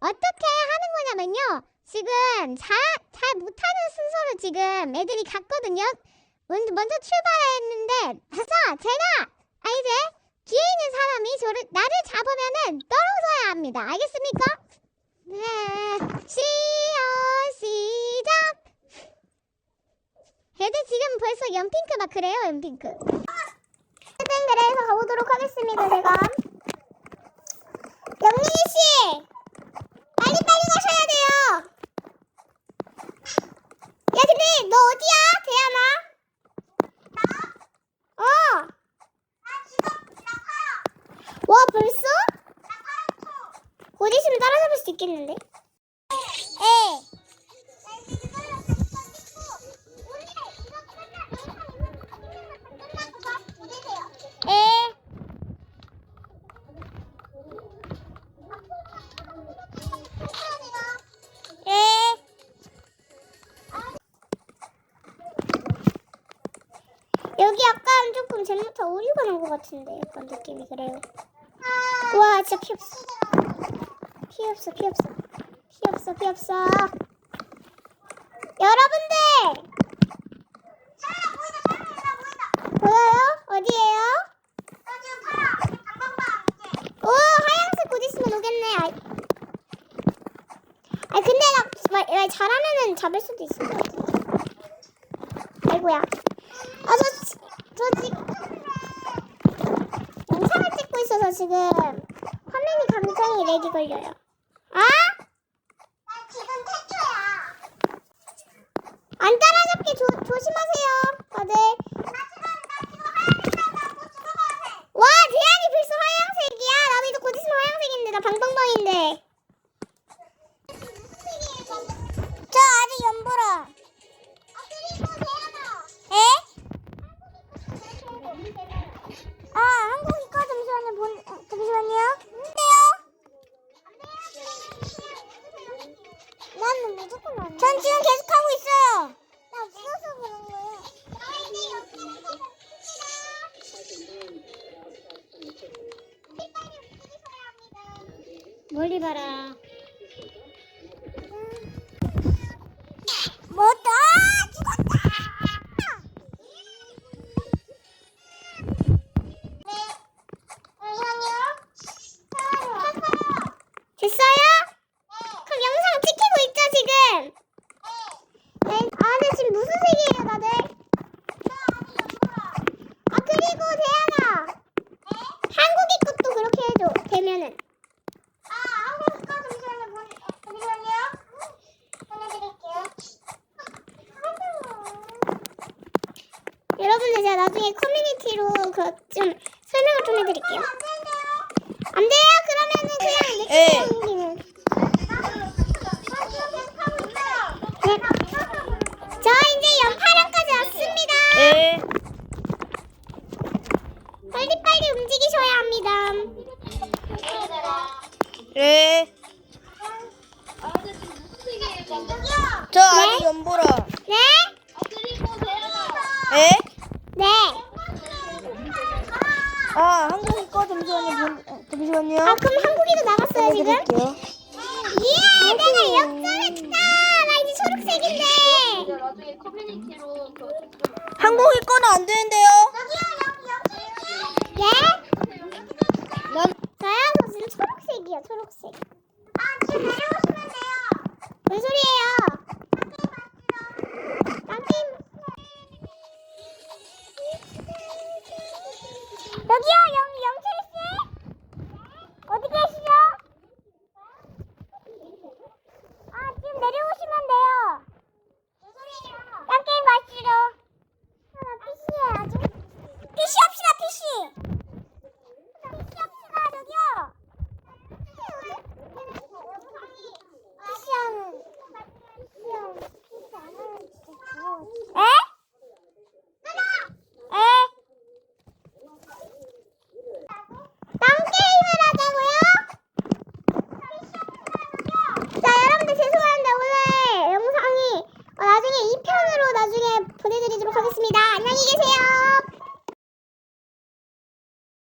어떻게 하는 거냐면요. 지금 잘, 잘 못하는 순서로 지금 애들이 갔거든요. 먼저, 먼저 출발했는데, 그래서 제가, 아, 이제 뒤에 있는 사람이 저를, 나를 잡으면은 떨어져야 합니다. 알겠습니까? 네. 시연 시작! 애들 지금 벌써 연핑크 막 그래요, 연핑크. 아! 네, 해변대에서 가보도록 하겠습니다, 제가. 있겠는데? 에. 여기 약간 조금 젠부터 오류가 난 것 같은데 약간 느낌이 그래요. 와 진짜 피 없어. 피 없어 피 없어. 피 없어 피 없어. 여러분들 보여요? 어디에요? 오 하얀색 곧 있으면 오겠네. 아이. 아 근데 나 잘하면은 잡을 수도 있을 것 같아. 아이고야. 아, 저, 지- 저 지금 영상을 찍고 있어서 지금 화면이 굉장히 렉이 걸려요. 아? 안 따라잡게 조, 조심하세요, 다들. 멀리 봐라. 뭐다? 죽었다! 됐어요? 그럼 영상 찍히고 있죠 지금? 네. 아 근데 지금 무슨 색이에요 다들? 아 그리고 대안아 한국이 것도 그렇게 해줘 되면은 아 한국이 거 잠시만요 잠시만요 보내드릴게요 여러분들 제가 나중에 커뮤니티로 그 좀 설명을 좀 해드릴게요 안 돼요 그러면은 그냥 예. 넥스트 옮기는 네. 저 이제 연파령까지 왔습니다. 에. 빨리 빨리 움직이셔야 합니다. 에. 저 아직 연보라. 네? 에? 네. 아 한국인 거 잠시만요. 본, 어, 잠시만요. 아, 그럼 한국이도 나갔어요, 지금? 보내드릴게요. 예, 내가 역전했다. 나 이제 초록색인데. 나중에 커뮤니티로 그 한국인 거는 안 되는데요. 예? 난 저요? 저 지금 초록색이요, 초록색. 아, 지금 내려오시면 돼요. 뭔 소리예요? 여기요, 영, 영